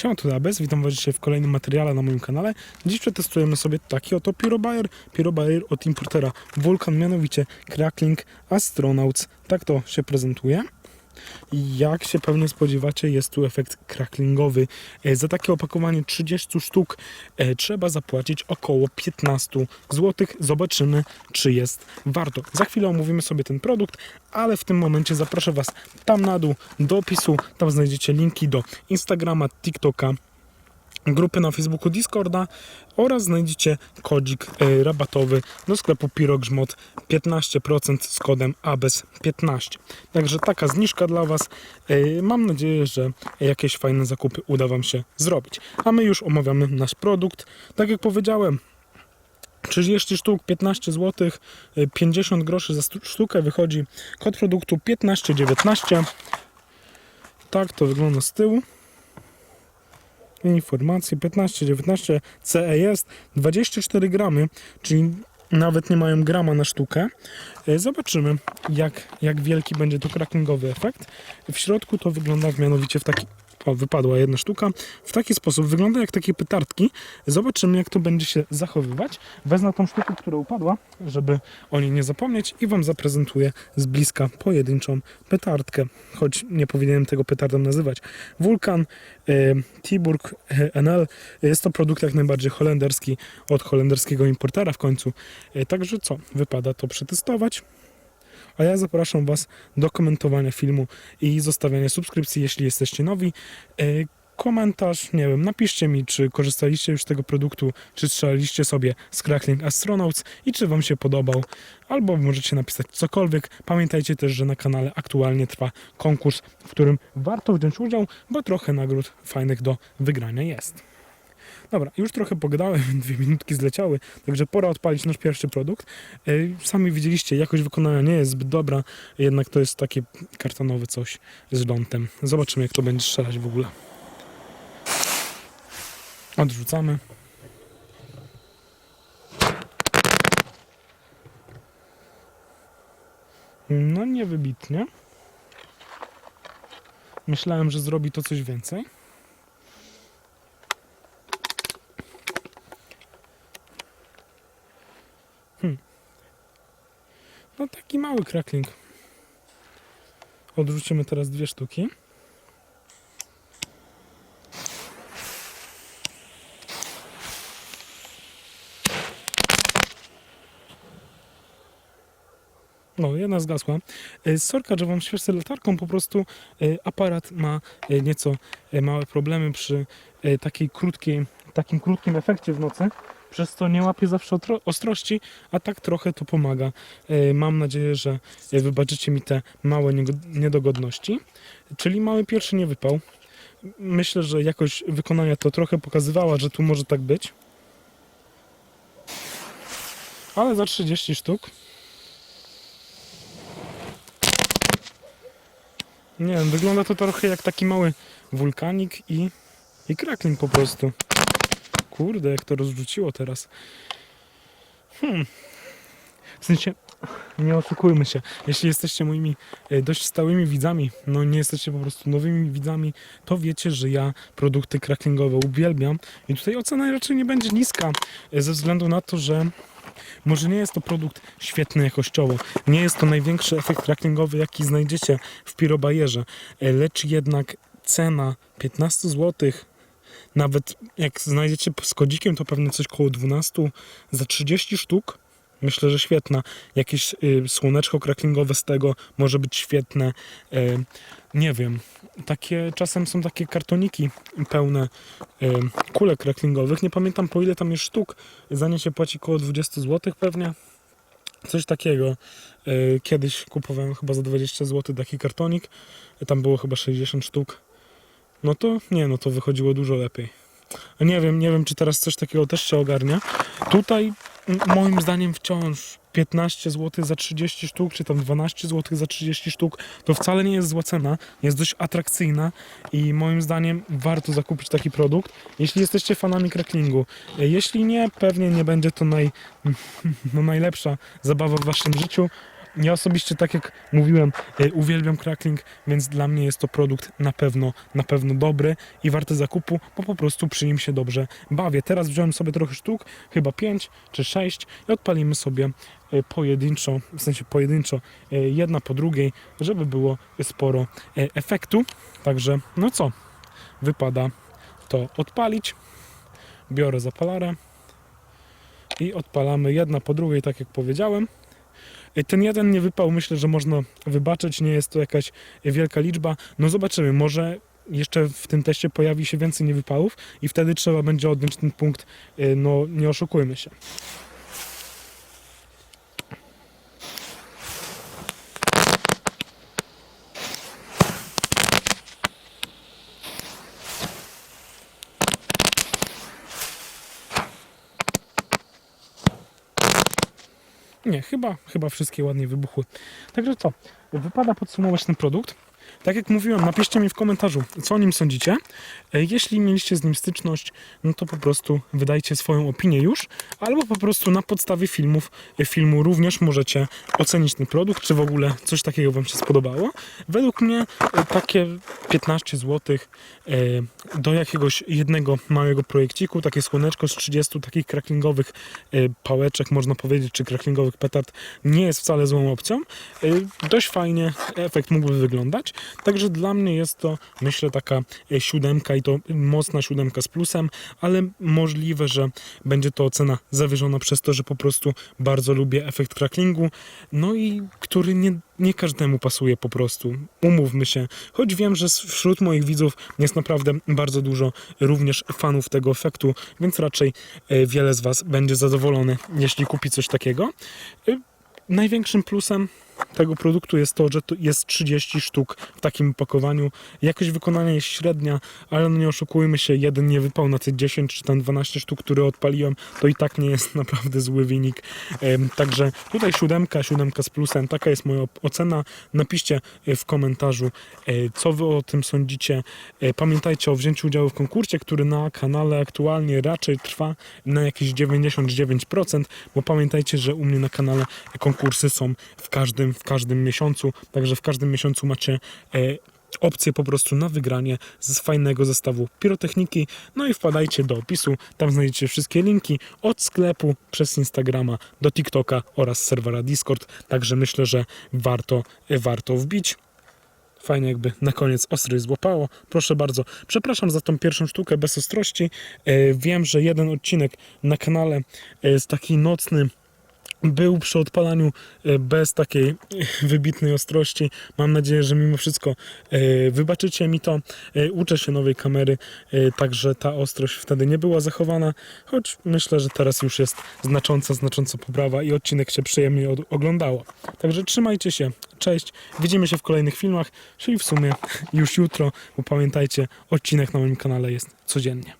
Siema, tu Abes, witam Was dzisiaj w kolejnym materiale na moim kanale. Dziś przetestujemy sobie taki oto Pyrobayer, Pyrobayer od importera Vulkan, mianowicie Crackling Astronauts. Tak to się prezentuje. Jak się pewnie spodziewacie, jest tu efekt cracklingowy. E, Za takie opakowanie 30 sztuk e, trzeba zapłacić około 15 zł. Zobaczymy, czy jest warto. Za chwilę omówimy sobie ten produkt, ale w tym momencie zaproszę Was tam na dół do opisu. Tam znajdziecie linki do Instagrama, TikToka, grupy na Facebooku Discorda oraz znajdziecie kodzik e, rabatowy do sklepu Pirogrzmot 15% z kodem ABES15. Także taka zniżka dla Was. E, Mam nadzieję, że jakieś fajne zakupy uda Wam się zrobić. A my już omawiamy nasz produkt. Tak jak powiedziałem, 30 sztuk 15 zł, 50 groszy za sztukę wychodzi kod produktu 1519. Tak to wygląda z tyłu. Informacje 15-19 CE jest 24 gramy, czyli nawet nie mają grama na sztukę. E, Zobaczymy, jak, jak wielki będzie to crackingowy efekt. W środku to wygląda mianowicie w taki. Wypadła jedna sztuka. W taki sposób wygląda jak takie pytardki. Zobaczymy, jak to będzie się zachowywać. Wezmę tą sztukę, która upadła, żeby o niej nie zapomnieć i Wam zaprezentuję z bliska pojedynczą petardkę. Choć nie powinienem tego petardem nazywać. Vulkan e, Tiburg e, NL jest to produkt jak najbardziej holenderski od holenderskiego importera w końcu. E, Także co, wypada to przetestować. A ja zapraszam Was do komentowania filmu i zostawiania subskrypcji, jeśli jesteście nowi. E, Komentarz, nie wiem, napiszcie mi, czy korzystaliście już z tego produktu, czy strzelaliście sobie z Crackling Astronauts i czy Wam się podobał, albo możecie napisać cokolwiek. Pamiętajcie też, że na kanale aktualnie trwa konkurs, w którym warto wziąć udział, bo trochę nagród fajnych do wygrania jest. Dobra, już trochę pogadałem, dwie minutki zleciały, także pora odpalić nasz pierwszy produkt. E, Sami widzieliście, jakość wykonania nie jest zbyt dobra, jednak to jest takie kartonowe coś z lądem. Zobaczymy, jak to będzie strzelać w ogóle. Odrzucamy. No niewybitnie. Myślałem, że zrobi to coś więcej. No taki mały crackling. Odrzucimy teraz dwie sztuki. No, jedna zgasła. E, Sorka, że wam świecę latarką, po prostu e, aparat ma e, nieco małe problemy przy takiej krótkiej, takim krótkim efekcie w nocy, przez to nie łapie zawsze ostrości, a tak trochę to pomaga. E, Mam nadzieję, że e, wybaczycie mi te małe niedogodności. Czyli mały pierwszy nie wypał. Myślę, że jakość wykonania to trochę pokazywała, że tu może tak być. Ale za 30 sztuk Nie wiem, wygląda to trochę jak taki mały wulkanik i, i crackling po prostu. Kurde, jak to rozrzuciło teraz. Hmm. W sensie, nie oszukujmy się. Jeśli jesteście moimi e, dość stałymi widzami, no nie jesteście po prostu nowymi widzami, to wiecie, że ja produkty cracklingowe uwielbiam. I tutaj ocena raczej nie będzie niska, e, ze względu na to, że może nie jest to produkt świetny jakościowo, nie jest to największy efekt cracklingowy, jaki znajdziecie w Pirobajerze, e, lecz jednak cena 15 zł, nawet jak znajdziecie z kodzikiem, to pewnie coś koło 12 za 30 sztuk. Myślę, że świetna. Jakieś y, słoneczko cracklingowe z tego może być świetne. Y, nie wiem. Takie czasem są takie kartoniki pełne y, kulek cracklingowych. Nie pamiętam po ile tam jest sztuk. Za nie się płaci koło 20 zł pewnie. Coś takiego. Y, Kiedyś kupowałem chyba za 20 zł taki kartonik. Tam było chyba 60 sztuk. No to nie, no to wychodziło dużo lepiej. Nie wiem, nie wiem, czy teraz coś takiego też się ogarnia. Tutaj moim zdaniem wciąż 15 zł za 30 sztuk, czy tam 12 zł za 30 sztuk, to wcale nie jest zła cena, jest dość atrakcyjna i moim zdaniem warto zakupić taki produkt, jeśli jesteście fanami cracklingu. E, Jeśli nie, pewnie nie będzie to naj, no najlepsza zabawa w waszym życiu, ja osobiście, tak jak mówiłem, e, uwielbiam crackling, więc dla mnie jest to produkt na pewno, na pewno dobry i warty zakupu, bo po prostu przy nim się dobrze bawię. Teraz wziąłem sobie trochę sztuk, chyba 5 czy 6 i odpalimy sobie e, pojedynczo, w sensie pojedynczo, e, jedna po drugiej, żeby było sporo efektu. Także, no co, wypada to odpalić. Biorę zapalarę i odpalamy jedna po drugiej, tak jak powiedziałem. Y, Ten jeden nie wypał, myślę, że można wybaczyć, nie jest to jakaś wielka liczba. No zobaczymy, może jeszcze w tym teście pojawi się więcej niewypałów i wtedy trzeba będzie odjąć ten punkt, y, no nie oszukujmy się. Nie, chyba, chyba wszystkie ładnie wybuchły. Także co, wypada podsumować ten produkt. Tak jak mówiłem, napiszcie mi w komentarzu, co o nim sądzicie. E, Jeśli mieliście z nim styczność, no to po prostu wydajcie swoją opinię już, albo po prostu na podstawie filmów, e, filmu również możecie ocenić ten produkt, czy w ogóle coś takiego Wam się spodobało. Według mnie e, takie 15 zł do jakiegoś jednego małego projekciku, takie słoneczko z 30 takich cracklingowych e, pałeczek, można powiedzieć, czy cracklingowych petard, nie jest wcale złą opcją. Dość fajnie efekt mógłby wyglądać. Także dla mnie jest to, myślę, taka e, siódemka i to mocna siódemka z plusem, ale możliwe, że będzie to ocena zawyżona przez to, że po prostu bardzo lubię efekt cracklingu, no i który nie, nie każdemu pasuje po prostu. Umówmy się. Choć wiem, że wśród moich widzów jest naprawdę bardzo dużo również fanów tego efektu, więc raczej e, wiele z Was będzie zadowolony, jeśli kupi coś takiego. E, Największym plusem tego produktu jest to, że to jest 30 sztuk w takim opakowaniu. Jakość wykonania jest średnia, ale no nie oszukujmy się, jeden nie wypał na te 10 czy tam 12 sztuk, które odpaliłem, to i tak nie jest naprawdę zły wynik. Także tutaj siódemka, siódemka z plusem, taka jest moja ocena. Napiszcie e, w komentarzu, e, co wy o tym sądzicie. E, Pamiętajcie o wzięciu udziału w konkursie, który na kanale aktualnie raczej trwa na jakieś 99%, bo pamiętajcie, że u mnie na kanale konkursy są w każdym, w każdym miesiącu, także w każdym miesiącu macie e, opcję po prostu na wygranie z fajnego zestawu pirotechniki. No i wpadajcie do opisu, tam znajdziecie wszystkie linki od sklepu przez Instagrama do TikToka oraz serwera Discord, także myślę, że warto, warto wbić. Fajnie jakby na koniec ostry złapało. Proszę bardzo. Przepraszam za tą pierwszą sztukę bez ostrości. E, wiem, że jeden odcinek na kanale e, jest taki nocny był przy odpalaniu e, bez takiej wybitnej ostrości. Mam nadzieję, że mimo wszystko e, wybaczycie mi to. E, Uczę się nowej kamery, także ta ostrość wtedy nie była zachowana, choć myślę, że teraz już jest znacząca, znacząca poprawa i odcinek się przyjemnie oglądało. Także trzymajcie się, cześć, widzimy się w kolejnych filmach, czyli w sumie już jutro, bo pamiętajcie, odcinek na moim kanale jest codziennie.